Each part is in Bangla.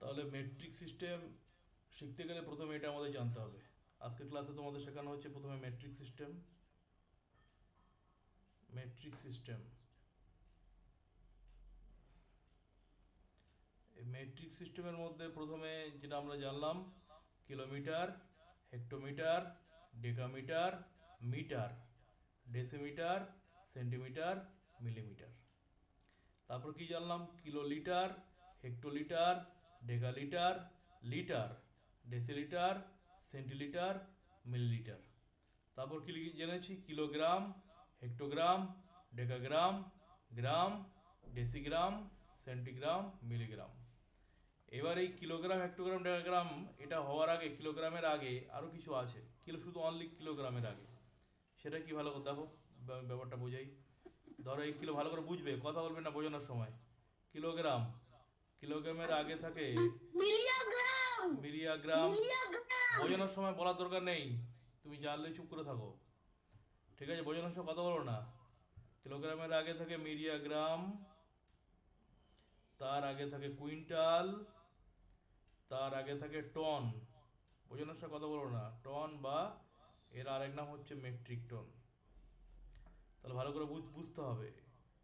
তাহলে মেট্রিক সিস্টেম শিখতে গেলে প্রথমে এটা আমাদের জানতে হবে। আজকের ক্লাসে তোমাদের শেখানো হচ্ছে প্রথমে metric system metric system metric সিস্টেমের মধ্যে প্রথমে যেটা আমরা জানলাম, kilometre, hectometre, decametre, metre, decimetre, centimetre, millimetre. তারপর কি জানলাম? Kilolitre, hectolitre decalitre, litre, decilitre, centilitre, millilitre. তারপর কি জেনেছি? Kilogram, hectogram, decagram, gram, decigram, centigram, milligram. এবার এই কিলোগ্রাম, হেক্টোগ্রাম, ডেকাগ্রাম, এটা হওয়ার আগে, কিলোগ্রামের আগে আরও কিছু আছে। কিলো শুধু অনলি কিলোগ্রামের আগে। সেটা কি ভালো করে দেখো ব্যাপারটা বোঝাই। ধরো এই কিলো ভালো করে বুঝবে, কথা বলবে না বোঝানোর সময়। কিলোগ্রাম কিলোগ্রামের আগে থাকে? মিলিয়াগ্রাম! বোঝানোর সময় বলার দরকার নেই। তুমি জানলে চুপ করে থাকো। ঠিক আছে বোঝানোর সময় কথা বলো না। কিলোগ্রামের আগে থাকে মিরিয়াগ্রাম তার আগে থাকে কুইন্টাল তার আগে থাকে টন। বোঝানোর সময় কথা বলো না। টন বা এর আরেক নাম হচ্ছে মেট্রিক টন। তাহলে ভালো করে বুঝ বুঝতে হবে।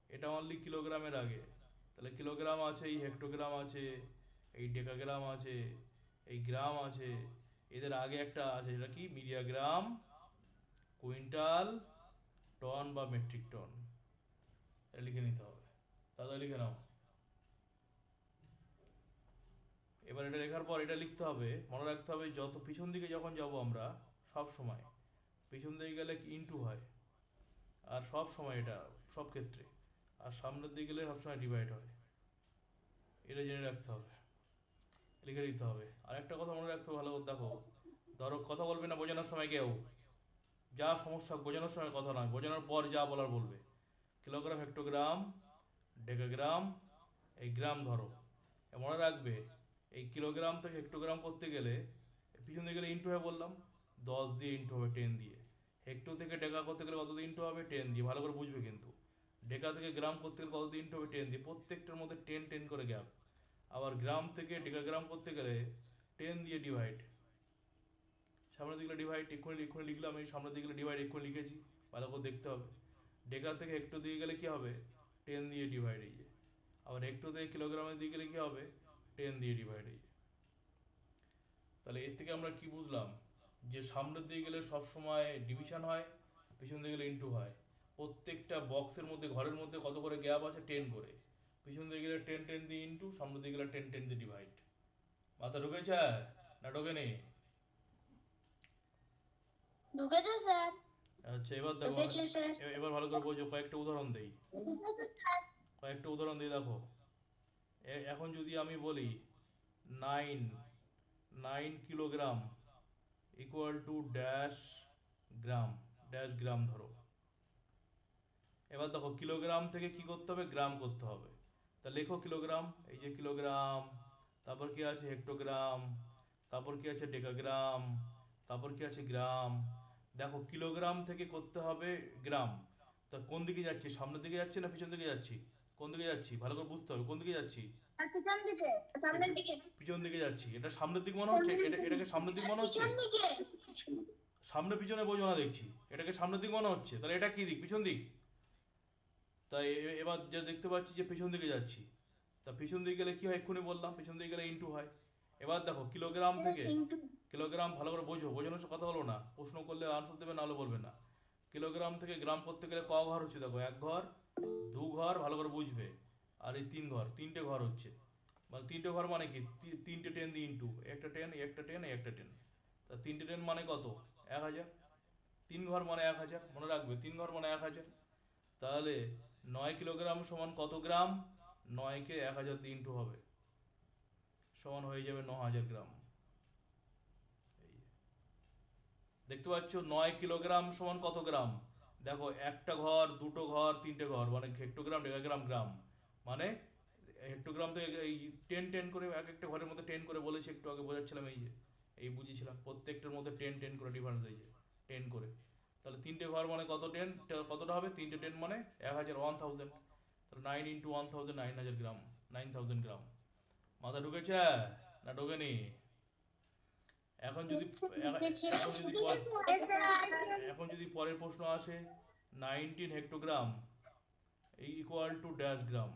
এটা অনলি কিলোগ্রামের আগে। তাহলে কিলোগ্রাম আছে, এই হেক্টোগ্রাম আছে, এই ডেকাগ্রাম আছে, এই গ্রাম আছে, এদের আগে একটা আছে যেটা কি? মিডিয়াগ্রাম, কুইন্টাল, টন বা মেট্রিক টন। এটা লিখে নিতে হবে। তাহলে লিখে নাও। এবার এটা লেখার পর এটা লিখতে হবে, মনে রাখতে হবে, যত পিছন দিকে যখন যাব আমরা, সব সময়, পিছন দিকে গেলে ইনটু হয়? আর সব সময় এটা, সব ক্ষেত্রে। আর সামনের দিকে গেলে সবসময় ডিভাইড হয়। এটা জেনে রাখতে হবে। লিখে দিতে হবে। আর একটা কথা মনে রাখতে ভালো করে। দেখো, ধরো কথা বলবে না বোঝানোর সময় কেউ। যা সমস্যা বোঝানোর সময় কথা নয়। বোঝানোর পর যা বলার বলবে। কিলোগ্রাম হেক্টোগ্রাম ডেকাগ্রাম এই গ্রাম ধরো। মনে রাখবে, এই কিলোগ্রাম থেকে হেক্টোগ্রাম করতে গেলে পিছন দিকে গেলে ইন্টু হয়ে বললাম। দশ দিয়ে ইন্টু হবে টেন দিয়ে। হেক্টো থেকে ডেকা করতে গেলে কত দিয়ে ইন্টু হবে? টেন দিয়ে। ভালো করে বুঝবে কিন্তু। ডেকা থেকে গ্রাম করতে গেলে কত ইন্টু হবে টেন দিয়ে প্রত্যেকটার মধ্যে টেন টেন করে গ্যাপ আবার গ্রাম থেকে ডেকাগ্রাম করতে গেলে টেন দিয়ে ডিভাইড সামনের দিকে ডিভাইড এক্ষুনি এক্ষুনি লিখলাম, এই সামনের দিকে ডিভাইড এক্ষুনি লিখেছি, ভালো করে দেখতে হবে। ডেকা থেকে হেক্টো দিয়ে গেলে কী হবে? টেন দিয়ে ডিভাইড এই যে আবার হেক্টো থেকে কিলোগ্রামের দিকে গেলে কী হবে? টেন দিয়ে ডিভাইড এই তাহলে এর থেকে আমরা কি বুঝলাম? যে সামনের দিকে গেলে সব সময় ডিভিশন হয়, পিছন দিকে গেলে ইন্টু হয়। প্রত্যেকটা বক্সের মধ্যে ঘরের মধ্যে কত করে গ্যাপ আছে? টেন করে। পিছন দিকে গেলে টেন টেন দিয়ে ইন্টু সামনের দিকে গেলে টেন টেন দিয়ে ডিভাইড মাথা ঢুকেছে না ঢোকেনি? ঢুকেছে স্যার আচ্ছা এবার দেখো এবার ভালো করে বোঝো কয়েকটা উদাহরণ দেই। কয়েকটা উদাহরণ দিয়ে দেখো। এখন যদি আমি বলি nine nine kilogram equal to dash gram dash gram ধরো। এবার দেখো কিলোগ্রাম থেকে কি করতে হবে? গ্রাম করতে হবে। তা লেখো কিলোগ্রাম এই যে কিলোগ্রাম তারপর কি আছে? হেক্টোগ্রাম তারপর কি আছে? ডেকাগ্রাম তারপর কি আছে? গ্রাম দেখো কিলোগ্রাম থেকে করতে হবে গ্রাম তা কোন দিকে যাচ্ছি? সামনের দিকে যাচ্ছি না পিছন দিকে যাচ্ছি? কোন দিকে যাচ্ছি? ভালো করে বুঝতে হবে কোন দিকে যাচ্ছি? পিছন দিকে যাচ্ছি। এটা সামনের দিক মনে হচ্ছে? এটা এটাকে সামনের দিক মনে হচ্ছে? সামনে পিছনে বোঝো না দেখছি। এটাকে সামনের দিক মনে হচ্ছে? তাহলে এটা কি দিক? পিছন দিক? তাই এবার যে দেখতে পাচ্ছি যে পিছন দিকে যাচ্ছি। তা পিছন দিকে গেলে কি হয় এক্ষুনি বললাম পিছন দিকে গেলে ইন্টু হয়। এবার দেখো কিলোগ্রাম থেকে কিলোগ্রাম ভালো করে বোঝো বোঝানোর কথা বলো না। প্রশ্ন করলে আনসার দেবে নাহলে বলবে না। কিলোগ্রাম থেকে গ্রাম করতে গেলে ক ঘর হচ্ছে? দেখো এক ঘর দু ঘর ভালো করে বুঝবে। আর এই তিন ঘর তিনটে ঘর হচ্ছে। মানে তিনটে ঘর মানে কি? তিনটে টেন দিয়ে ইন্টু একটা টেন একটা টেন একটা টেন তা তিনটে টেন মানে কত? এক হাজার। তিন ঘর মানে এক হাজার মনে রাখবে তিন ঘর মানে এক হাজার। তাহলে নয় কিলোগ্রাম সমান কত গ্রাম? নয়কে এক হাজার ইন্টু হবে। সমান হয়ে যাবে ন হাজার গ্রাম দেখতে পাচ্ছ, নয় কিলোগ্রাম সমান কত গ্রাম? দেখো, একটা ঘর, দুটো ঘর, তিনটে ঘর মানে হেক্টোগ্রাম, ডেকাগ্রাম, গ্রাম। মানে হেক্টোগ্রাম থেকে এই টেন টেন করে, এক একটা ঘরের মধ্যে টেন করে বলেছি, একটু আগে বোঝাচ্ছিলাম, এই যে। এই বুঝিয়েছিলাম, প্রত্যেকটার মধ্যে টেন টেন করে ডিফারেন্স এই যে টেন করে। তাহলে তিনটে ঘর মানে কত টেন কতটা হবে? তিনটে টেন মানে এক হাজার ওয়ান থাউজেন্ড তাহলে nine into one thousand nine হাজার গ্রাম নাইন থাউজেন্ড গ্রাম মাথা ঢুকেছে? না ঢোকেনি? এখন যদি এখন- যদি এখন যদি পরের প্রশ্ন আসে nineteen hectogram equal to dash gram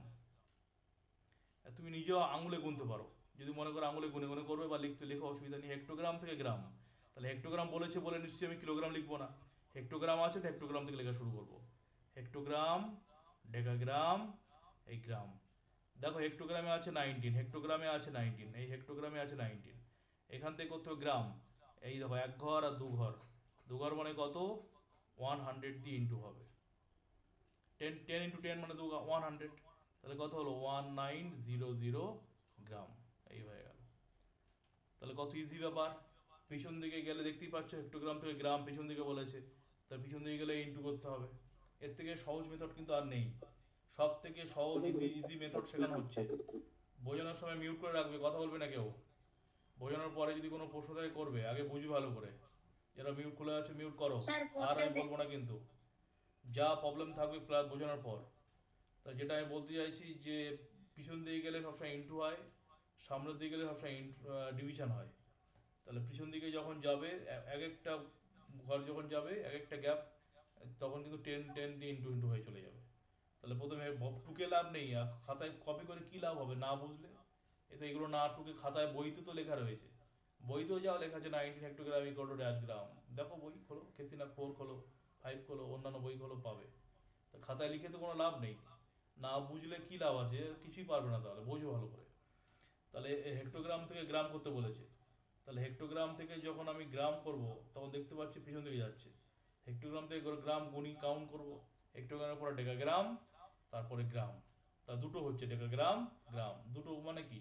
তুমি নিজেও আঙুলে গুনতে পারো। যদি মনে করো আঙুলে গুনে গুনে করবে বা লিখতে লেখো অসুবিধা নেই। হেক্টোগ্রাম থেকে গ্রাম তাহলে হেক্টোগ্রাম বলেছে বলে নিশ্চয়ই আমি কিলোগ্রাম লিখব না। হেক্টোগ্রাম আছে, তো হেক্টোগ্রাম থেকে লেখা শুরু করব। হেক্টোগ্রাম ডেকাগ্রাম এই গ্রাম দেখো হেক্টোগ্রামে আছে নাইনটিন হেক্টোগ্রামে আছে নাইনটিন এই হেক্টোগ্রামে আছে নাইনটিন এখান থেকে করতে হবে গ্রাম এই দেখো, এক ঘর আর দু ঘর। দু ঘর মানে কত? ওয়ান হান্ড্রেড দিয়ে ইন্টু হবে। টেন টেন ইন্টু টেন মানে দু ওয়ান হান্ড্রেড তাহলে কত হলো? One nine zero zero gram এই হয়ে গেল। তাহলে কত ইজি ব্যাপার? পিছন দিকে গেলে দেখতেই পাচ্ছ হেক্টোগ্রাম থেকে গ্রাম পিছন দিকে বলেছে। তার পিছন দিকে গেলে ইন্টু করতে হবে। এর থেকে সহজ মেথড কিন্তু আর নেই। সব থেকে সহজ ইজি মেথড শেখানো হচ্ছে। বোঝানোর সময় মিউট করে রাখবে কথা বলবে না কেউ। বোঝানোর পরে যদি কোনো প্রশ্ন থাকে করবে আগে বুঝি ভালো করে। যারা মিউট খুলে আছে মিউট করো। আর আমি বলব না কিন্তু। যা প্রবলেম থাকবে ক্লাস বোঝানোর পর। তা যেটা আমি বলতে চাইছি যে পিছন দিকে গেলে সবসময় ইন্টু হয় সামনের দিকে গেলে সবসময় ডিভিশন হয়। তাহলে পিছন দিকে যখন যাবে এক একটা ঘর যখন যাবে, এক একটা গ্যাপ তখন কিন্তু টেন টেন দিয়ে ইন্টু ইন্টু হয়ে চলে যাবে। তাহলে প্রথমে টুকে লাভ নেই, আর খাতায় কপি করে কি লাভ হবে না বুঝলে? এ তো এগুলো না টুকে খাতায় বইতে তো লেখা রয়েছে। বইতেও যাও, লেখা আছে nineteen hectogram equal to dash gram দেখো বই খোলো কেসিনা ফোর খোলো ফাইভ খোলো, অন্যান্য বই খোলো, পাবে। তো খাতায় লিখে তো কোনো লাভ নেই। না বুঝলে কি লাভ আছে? কিছুই পারবে না তাহলে, বোঝো ভালো করে। তাহলে হেক্টোগ্রাম থেকে গ্রাম করতে বলেছে। তাহলে হেক্টোগ্রাম থেকে যখন আমি গ্রাম করব, তখন দেখতে পাচ্ছি পিছন দিকে যাচ্ছে। হেক্টোগ্রাম থেকে গ্রাম গুণি কাউন্ট করব। হেক্টোগ্রামের পরে ডেকাগ্রাম তারপরে গ্রাম তা দুটো হচ্ছে ডেকাগ্রাম গ্রাম দুটো মানে কি?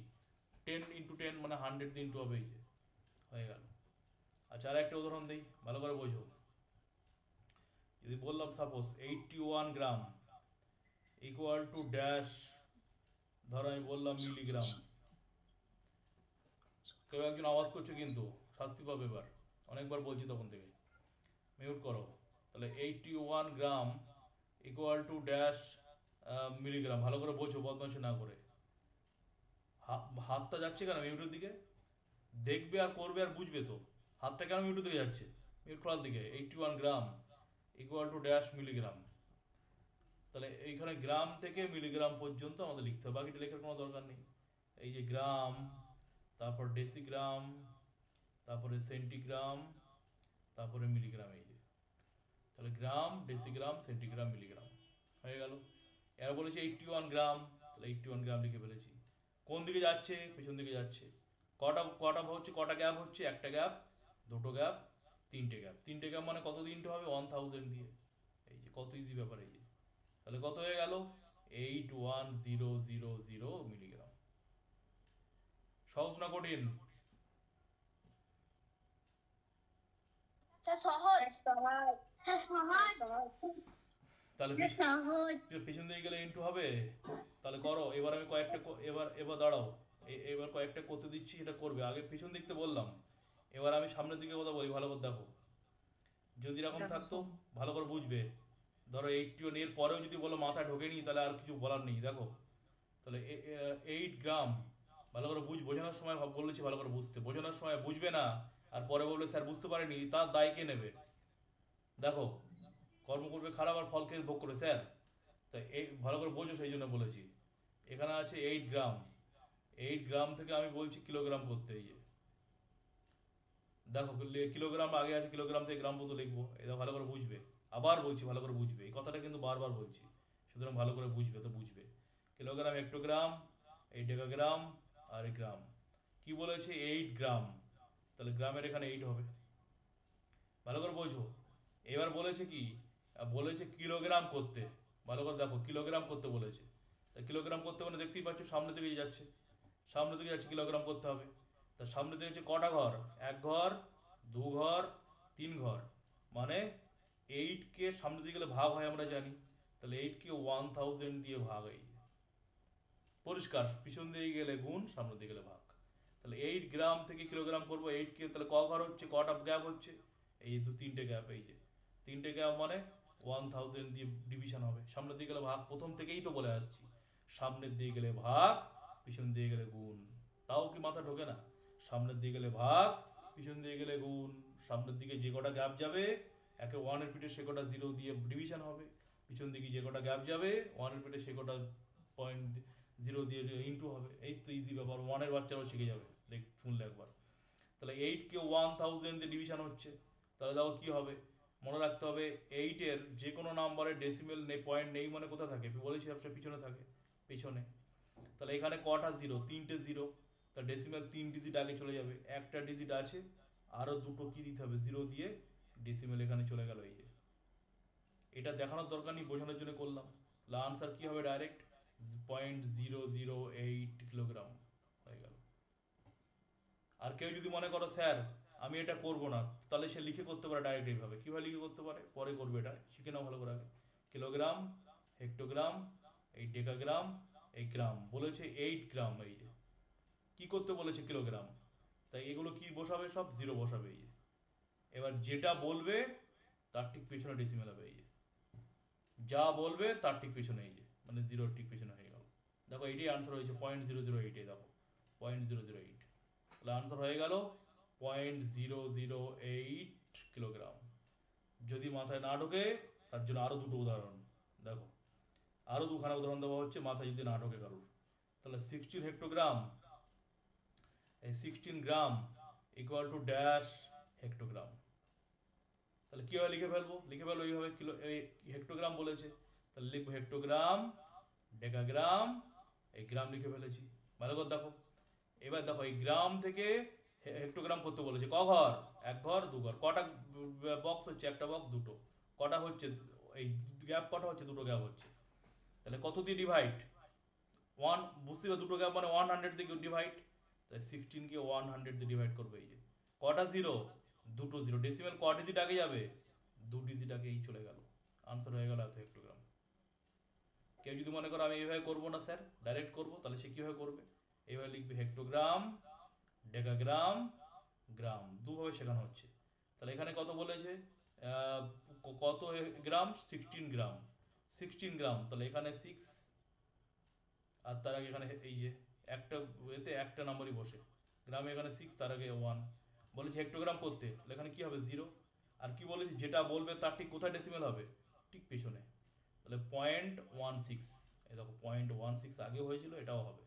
টেন ইন্টু টেন মানে হান্ড্রেড ইন্টু হবে এই যে। হয়ে গেল। আচ্ছা আর একটা উদাহরণ দিই, ভালো করে বোঝো। যদি বললাম suppose eighty one gram equal to dash ধরো আমি বললাম মিলিগ্রাম কেউ একজন আওয়াজ করছে কিন্তু, শাস্তি পাবে এবার। অনেকবার বলছি তখন থেকে। মিউট করো। তাহলে eighty one gram equal to dash milligram ভালো করে বোঝো বদমাশি না করে। হাতটা যাচ্ছে কেন মিউটের দিকে? দেখবে আর করবে আর বুঝবে তো। হাতটা কেন মিউটের দিকে যাচ্ছে? মিউট করার দিকে। Eighty one gram equal to dash milligram তাহলে এইখানে গ্রাম থেকে মিলিগ্রাম পর্যন্ত আমাদের লিখতে হবে। বাকিটা লেখার কোনো দরকার নেই। এই যে গ্রাম তারপর ডেসিগ্রাম, তারপরে সেন্টিগ্রাম, তারপরে মিলিগ্রাম এই যে। তাহলে গ্রাম, ডেসিগ্রাম, সেন্টিগ্রাম, মিলিগ্রাম। হয়ে গেল। এরা বলেছে এইটটি ওয়ান গ্রাম। তাহলে এইটটি ওয়ান গ্রাম লিখে ফেলেছি। কোন দিকে যাচ্ছে? পেছন দিকে যাচ্ছে। কটা কটা হচ্ছে? কটা গ্যাপ হচ্ছে? একটা গ্যাপ, দুটো গ্যাপ, তিনটে গ্যাপ। তিনটে গ্যাপ মানে কত দিনটা হবে? ওয়ান থাউজেন্ড দিয়ে। এই যে কত ইজি ব্যাপার এই যে। তাহলে কত হয়ে গেল? Eight one zero zero zero milligram. সহজ না কঠিন? তাহলে পিছন দিকে গেলে ইন্টু হবে? তাহলে করো এবার আমি কয়েকটা এবার এবার দাঁড়াও। এবার কয়েকটা করতে দিচ্ছি এটা করবে। আগে পিছন দিকতে বললাম। এবার আমি সামনের দিকে কথা বলি ভালো করে দেখো। যদি এরকম থাকতো ভালো করে বুঝবে। ধরো এইটটি এর পরেও যদি বলো মাথায় ঢোকেনি তাহলে আর কিছু বলার নেই। দেখো। তাহলে এইট গ্রাম ভালো করে বুঝ, বোঝানোর সময় বলেছি ভালো করে বুঝতে। বোঝানোর সময় বুঝবে না, আর পরে বলবে, স্যার, বুঝতে পারেনি, তার দায় কে নেবে? দেখো, কর্ম করবে খারাপ আর ফল খেয়ে ভোগ করবে, স্যার। তাই এই ভালো করে বোঝো সেই জন্য বলেছি। এখানে আছে এইট গ্রাম এইট গ্রাম থেকে আমি বলছি কিলোগ্রাম করতে, এই যে। দেখো কিলোগ্রাম আগে আছে কিলোগ্রাম থেকে গ্রাম পর্যন্ত লিখব, এটা ভালো করে বুঝবে। আবার বলছি ভালো করে বুঝবে, এই কথাটা কিন্তু বারবার বলছি। সুতরাং ভালো করে বুঝবে তো বুঝবে। কিলোগ্রাম হেক্টোগ্রাম এই ডেকাগ্রাম আর গ্রাম। কি বলেছে এইট গ্রাম? তাহলে গ্রামের এখানে এইট হবে। ভালো করে বোঝো। এবার বলেছে কি? বলেছে কিলোগ্রাম করতে। ভালো করে দেখো কিলোগ্রাম করতে বলেছে। তা কিলোগ্রাম করতে মানে দেখতেই পাচ্ছ সামনে দিকে যাচ্ছে। সামনে দিকে যাচ্ছে কিলোগ্রাম করতে হবে। তা সামনে দিকে হচ্ছে কটা ঘর? এক ঘর, দু ঘর, তিন ঘর। মানে এইটকে সামনে দিকে গেলে ভাগ হয় আমরা জানি। তাহলে এইটকে ওয়ান থাউজেন্ড দিয়ে ভাগ এই পরিষ্কার, পিছন দিকে গেলে গুণ সামনে দিকে গেলে ভাগ। তাহলে এইট গ্রাম থেকে কিলোগ্রাম করব এইটকে তাহলে ক ঘর হচ্ছে, কটা গ্যাপ হচ্ছে? এই দু, তিনটে গ্যাপ এই যে। তিনটে গ্যাপ মানে ওয়ান থাউজেন্ড দিয়ে ডিভিশন হবে। সামনের দিকে গেলে ভাগ, প্রথম থেকেই তো বলে আসছি। সামনের দিকে গেলে ভাগ, পিছন দিকে গেলে গুণ। তাও কি মাথা ঢোকে না? সামনের দিকে গেলে ভাগ, পিছন দিকে গেলে গুণ। সামনের দিকে যে কটা গ্যাপ যাবে, একে ওয়ানের পিঠে সে কটা জিরো দিয়ে ডিভিশন হবে। পিছন দিকে যে কটা গ্যাপ যাবে ওয়ানের পিঠে সে কটা পয়েন্ট জিরো দিয়ে ইন্টু হবে। এই তো ইজি ব্যাপার। ওয়ানের বাচ্চারাও শিখে যাবে। দেখ, শুনলে একবার। তাহলে এইটকে ওয়ান থাউজেন্ড ডিভিশন হচ্ছে। তাহলে দেখো কী হবে? মনে রাখতে হবে এইটের যে কোনো নাম্বারে ডেসিমেল নেই পয়েন্ট নেই মানে কোথায় থাকে? বলেছি সবসময় পিছনে থাকে, পিছনে। তাহলে এখানে কটা জিরো তিনটে জিরো তা ডেসিমেল তিন ডিজিট আগে চলে যাবে। একটা ডিজিট আছে আরও দুটো কী দিতে হবে? জিরো দিয়ে ডেসিমেল এখানে চলে গেল, এই যে। এটা দেখানোর দরকার নেই, বোঝানোর জন্য করলাম। তাহলে আনসার কী হবে direct point zero zero eight kilogram হয়ে গেল। আর কেউ যদি মনে করো, স্যার, আমি এটা করব না, তাহলে সে লিখে করতে পারে ডাইরেক্ট এইভাবে। কীভাবে লিখে করতে পারে? পরে করবে এটা। শিখে নাও ভালো করে আগে। কিলোগ্রাম হেক্টোগ্রাম এই ডেকাগ্রাম এই গ্রাম বলেছে এইট গ্রাম এই যে। কি করতে বলেছে কিলোগ্রাম তাই এগুলো কি বসাবে সব? জিরো বসাবে এই যে। এবার যেটা বলবে, তার ঠিক পেছনে ডেসিমেল হবে এই যে। যা বলবে, তার ঠিক পেছনে এই যে। মানে জিরোর ঠিক পেছনে হয়ে গেল। দেখো এইটাই আনসার হয়েছে পয়েন্ট জিরো জিরো এইটে দেখো। পয়েন্ট জিরো জিরো এইট তাহলে আনসার হয়ে গেল point zero zero eight kilogram যদি মাথায় না ঢোকে, তার জন্য আরও দুটো উদাহরণ। দেখো আরও দুখানা উদাহরণ দেওয়া হচ্ছে মাথায় যদি না ঢোকে কারোর। তাহলে সিক্সটিন হেক্টোগ্রাম এই sixteen gram equal to dash hectogram তাহলে কীভাবে লিখে ফেলব? লিখে ফেলব এইভাবে কিলো এই হেক্টোগ্রাম বলেছে। তাহলে লিখব হেক্টোগ্রাম, ডেকাগ্রাম, এই গ্রাম লিখে ফেলেছি। ভালো করে দেখো। এবার দেখো, এই গ্রাম থেকে হেক্টোগ্রাম করতে বলেছে? ক ঘর? এক ঘর, দু ঘর। কটা বক্স হচ্ছে? একটা বক্স দুটো। কটা হচ্ছে? এই গ্যাপ কটা হচ্ছে? দুটো গ্যাপ হচ্ছে। তাহলে কত দিয়ে ডিভাইড ওয়ান বুঝতে পারো দুটো গ্যাপ মানে ওয়ান হান্ড্রেড দিয়ে ডিভাইড তাই সিক্সটিনকে ওয়ান হান্ড্রেড দিয়ে ডিভাইড করবে এই যে। কটা জিরো দুটো জিরো ডেসিমেল ক ডিজিট আগে যাবে? দু ডিজিট আগেই চলে গেল। আনসার হয়ে গেল এত হেক্টোগ্রাম কেউ যদি মনে করো আমি এইভাবে করব না স্যার ডাইরেক্ট করব, তাহলে সে কীভাবে করবে? এইভাবে লিখবে হেক্টোগ্রাম ডেকাগ্রাম গ্রাম দুভাবে শেখানো হচ্ছে। তাহলে এখানে কত বলেছে? কত গ্রাম সিক্সটিন গ্রাম সিক্সটিন গ্রাম তাহলে এখানে সিক্স আর তার আগে এখানে এই যে একটা এতে একটা নাম্বারই বসে। গ্রামে এখানে সিক্স তার আগে ওয়ান বলেছে হেক্টোগ্রাম করতে, তাহলে এখানে কী হবে? জিরো আর কি বলেছে? যেটা বলবে তার ঠিক কোথায় ডেসিমেল হবে? ঠিক পেছনে। তাহলে পয়েন্ট ওয়ান সিক্স এই দেখো পয়েন্ট ওয়ান সিক্স আগেও হয়েছিল, এটাও হবে।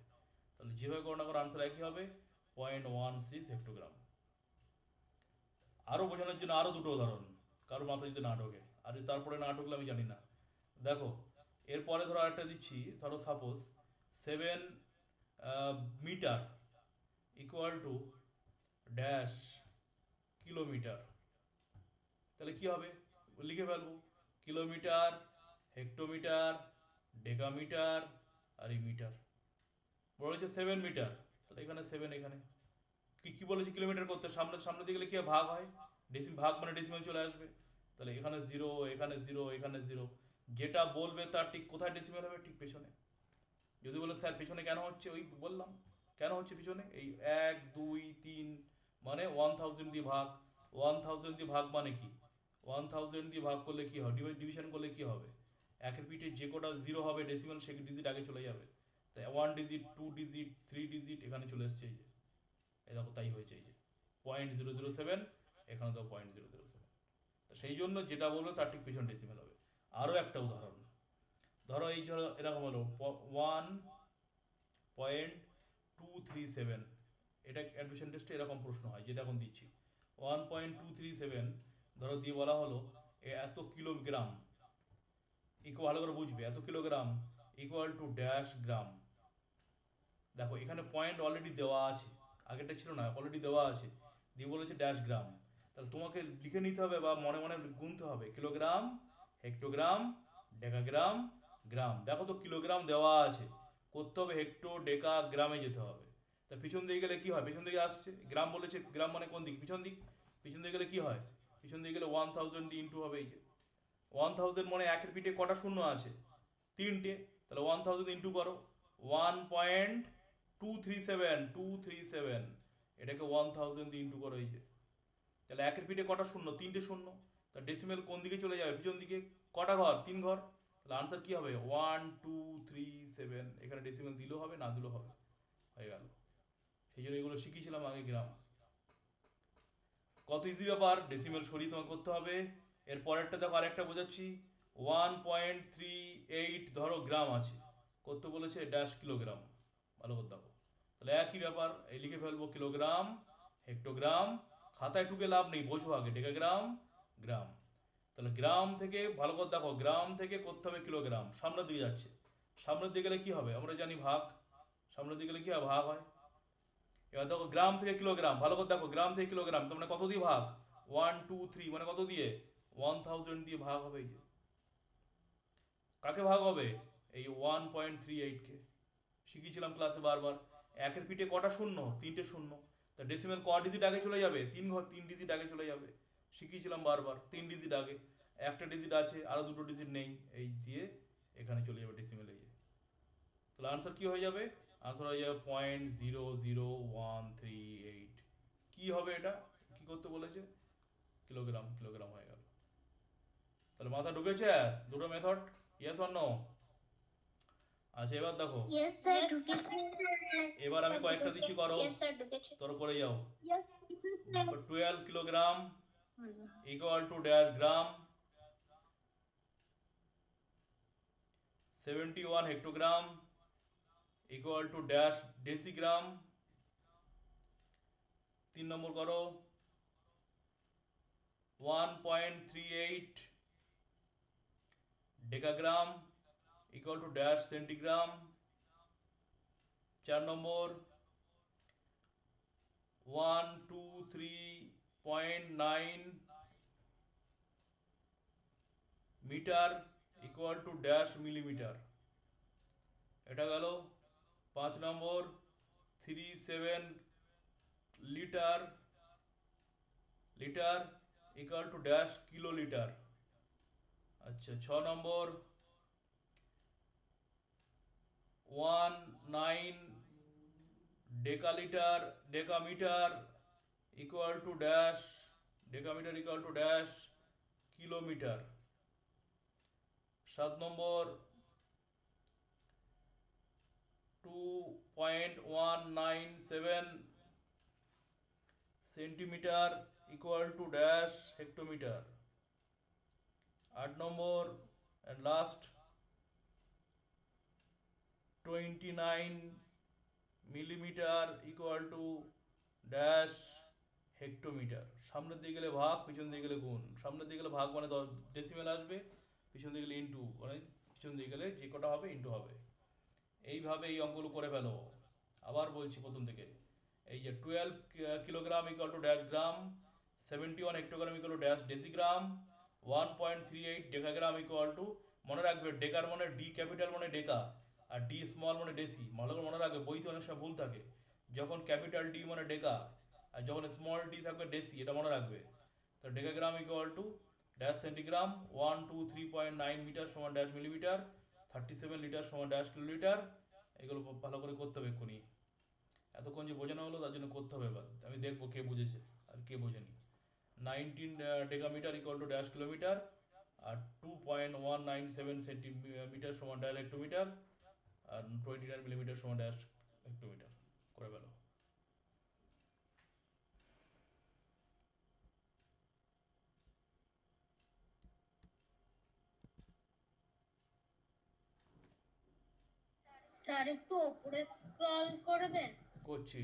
তাহলে যেভাবে করো না করো আনসার একই হবে পয়েন্ট ওয়ান সিক্স হেক্টোগ্রাম আরও বোঝানোর জন্য আরও দুটো উদাহরণ, কারও মাথায় যদি না ঢোকে। আর তারপরে না ঢুকলে আমি জানি না। দেখো, এরপরে ধরো আরেকটা দিচ্ছি, ধরো suppose seven metre equal to dash kilometre তাহলে কি হবে? লিখে ফেলব কিলোমিটার হেক্টোমিটার, ডেকামিটার আর এই মিটার। হচ্ছে সেভেন মিটার। তাহলে এখানে সেভেন এখানে। কি কি বলেছে কিলোমিটার করতে? সামনে সামনে দিকে গেলে কি ভাগ হয়? ডেসিম ভাগ মানে ডেসিমাল চলে আসবে। তাহলে এখানে জিরো এখানে জিরো এখানে জিরো যেটা বলবে তার ঠিক কোথায় ডেসিমাল হবে? ঠিক পেছনে। যদি বলে, স্যার, পেছনে কেন হচ্ছে? ওই বললাম। কেন হচ্ছে পিছনে? এই এক, দুই, তিন মানে ওয়ান থাউজেন্ড দিয়ে ভাগ। ওয়ান থাউজেন্ড দিয়ে ভাগ মানে কি? ওয়ান থাউজেন্ড দিয়ে ভাগ করলে কি হবে? ডিভিশন করলে কি হবে? একের পিঠে যে কটা জিরো হবে ডেসিমাল সে ডিজিট আগে চলে যাবে। তাই one digit two digit three digit এখানে চলে এসছে এই যে। এই দেখো তাই হয়েছে এই যে। পয়েন্ট জিরো জিরো সেভেন এখানে তো পয়েন্ট জিরো জিরো সেভেন তো সেই জন্য যেটা বলবে তার ঠিক পিছন ডেসিমেল হবে। আরও একটা উদাহরণ। ধরো এই ধরো এরকম হলো one point two three seven এটা অ্যাডমিশন টেস্টে এরকম প্রশ্ন হয়, যেটা এখন দিচ্ছি। One point two three seven ধরো দিয়ে বলা হলো, এ এত কিলোগ্রাম ইকো ভালো করে বুঝবে, এত kilogram equal to dash gram দেখো, এখানে পয়েন্ট অলরেডি দেওয়া আছে, আগেরটা ছিল না অলরেডি দেওয়া আছে, দিয়ে বলেছে ড্যাশ গ্রাম তাহলে তোমাকে লিখে নিতে হবে বা মনে মনে গুনতে হবে, কিলোগ্রাম হেক্টোগ্রাম ডেকাগ্রাম গ্রাম দেখো তো কিলোগ্রাম দেওয়া আছে, করতে হবে হেক্টো ডেকা গ্রামে যেতে হবে। তা পিছন দিকে গেলে কী হয়? পিছন দিকে আসছে গ্রাম বলেছে গ্রাম মানে কোন দিক? পিছন দিক। পিছন দিকে গেলে কী হয়? পিছন দিকে গেলে ওয়ান থাউজেন্ড ইন্টু হবে এই যে। ওয়ান থাউজেন্ড মানে একের পিঠে কটা শূন্য আছে? তিনটে। তাহলে ওয়ান থাউজেন্ড ইন্টু করো। One point two three seven two three seven এটাকে ওয়ান থাউজেন্ড ইন্টু করো এই যে। তাহলে একের পিঠে কটা শূন্য? তিনটে শূন্য। তা ডেসিমেল কোন দিকে চলে যাবে? পিছন দিকে। কটা ঘর? তিন ঘর। তাহলে আনসার কী হবে? ওয়ান টু থ্রি সেভেন এখানে ডেসিমেল দিলেও হবে, না দিলেও হবে। হয়ে গেল। সেই জন্য এগুলো শিখিয়েছিলাম আগে গ্রাম। কত ইজি ব্যাপার? ডেসিমেল সরিয়ে তোমাকে করতে হবে। এর পরেরটা দেখো আরেকটা বোঝাচ্ছি। ওয়ান পয়েন্ট থ্রি এইট ধরো গ্রাম আছে। করতে বলেছে? ড্যাশ কিলোগ্রাম ভালো করে দেখো। তাহলে একই ব্যাপার, এই লিখে ফেলব কিলোগ্রাম হেক্টোগ্রাম খাতায় টুকে লাভ নেই, বোঝো আগে ডেকাগ্রাম গ্রাম তাহলে গ্রাম থেকে, ভালো করে দেখো, গ্রাম থেকে করতে হবে কিলোগ্রাম সামনের দিকে যাচ্ছে। সামনের দিকে গেলে কি হবে? আমরা জানি ভাগ। সামনের দিকে গেলে কি হয়? ভাগ হয়। এবার দেখো, গ্রাম থেকে কিলোগ্রাম ভালো করে দেখো, গ্রাম থেকে কিলোগ্রাম তার মানে কত দিয়ে ভাগ? ওয়ান টু থ্রি মানে কত দিয়ে? ওয়ান থাউজেন্ড দিয়ে ভাগ হবে এই কাকে ভাগ হবে? এই ওয়ান পয়েন্ট থ্রি এইটকে শিখিয়েছিলাম ক্লাসে বারবার। একের পিঠে কটা শূন্য? তিনটে শূন্য। তা ডেসিমেল ক ডিজিট আগে চলে যাবে? তিন ঘর, তিন ডিজিট আগে চলে যাবে। শিখিয়েছিলাম বারবার, তিন ডিজিট আগে। একটা ডিজিট আছে আরও দুটো ডিজিট নেই। এই দিয়ে এখানে চলে যাবে ডেসিমেল এই যে। তাহলে আনসার কি হয়ে যাবে? আনসার হয়ে যাবে point zero zero one three eight কী হবে এটা? কি করতে বলেছে? কিলোগ্রাম কিলোগ্রাম হয়ে গেল। তাহলে মাথা ঢুকেছে? দুটো মেথড ইয়েস অর নো আচ্ছা এবার দেখো। এবার আমি কয়েকটা দিচ্ছি করো। তোর করে যাও। Twelve kilogram equal to dash gram 71 hectogram equal to dash decigram তিন নম্বর করো। 1.38 decagram equal to dash centigram চার নম্বর one two three point nine metre equal to dash millimetre এটা গেল পাঁচ নম্বর three seven litre litre equal to dash kilolitre আচ্ছা ছ নম্বর। One nine decalitre, decametre equal to dash, decametre equal to dash kilometre. সাত নম্বর। Two point one nine seven centimetre equal to dash hectometre. আট নম্বর last twenty nine millimetre equal to dash hectometre সামনের দিকে গেলে ভাগ, পিছন দিকে গেলে গুণ। সামনের দিকে গেলে ভাগ মানে দশ ডেসিমেল আসবে, পিছন দিকে গেলে ইন্টু মানে পিছন দিকে গেলে যে কটা হবে ইন্টু হবে। এইভাবে এই অঙ্কগুলো করে ফেলো। আবার বলছি প্রথম থেকে এই যে twelve kilogram equal to dash gram seventy one hectogram equal to dash decigram one point three eight decagram equal to মনে রাখবে ডেকার মানে ডি ক্যাপিটাল মানে ডেকা আর ডি স্মল মানে ডেসি ভালো করে মনে রাখবে, বইতে অনেক সময় ভুল থাকে। যখন ক্যাপিটাল ডি মানে ডেকা আর যখন স্মল ডি থাকবে ডেসি এটা মনে রাখবে। তো decagram equal to dash centigram one two three point nine metre সমান dash millimetre thirty seven litre সমান ড্যাশ কিলোমিটার এগুলো ভালো করে করতে হবে এক্ষুনি। এতক্ষণ যে বোঝানো হলো, তার জন্য করতে হবে এবার। আমি দেখব কে বুঝেছে, আর কে বোঝেনি। Nineteen decametre equal to dash kilometre R two point one nine seven centimetre সমান ড্যাশ হেক্টোমিটার আর টোয়েন্টি নাইন মিলিমিটার সমান ড্যাশ হেক্টোমিটার করে ফেলো। স্যার একটু উপরে স্ক্রল করবেন করছি।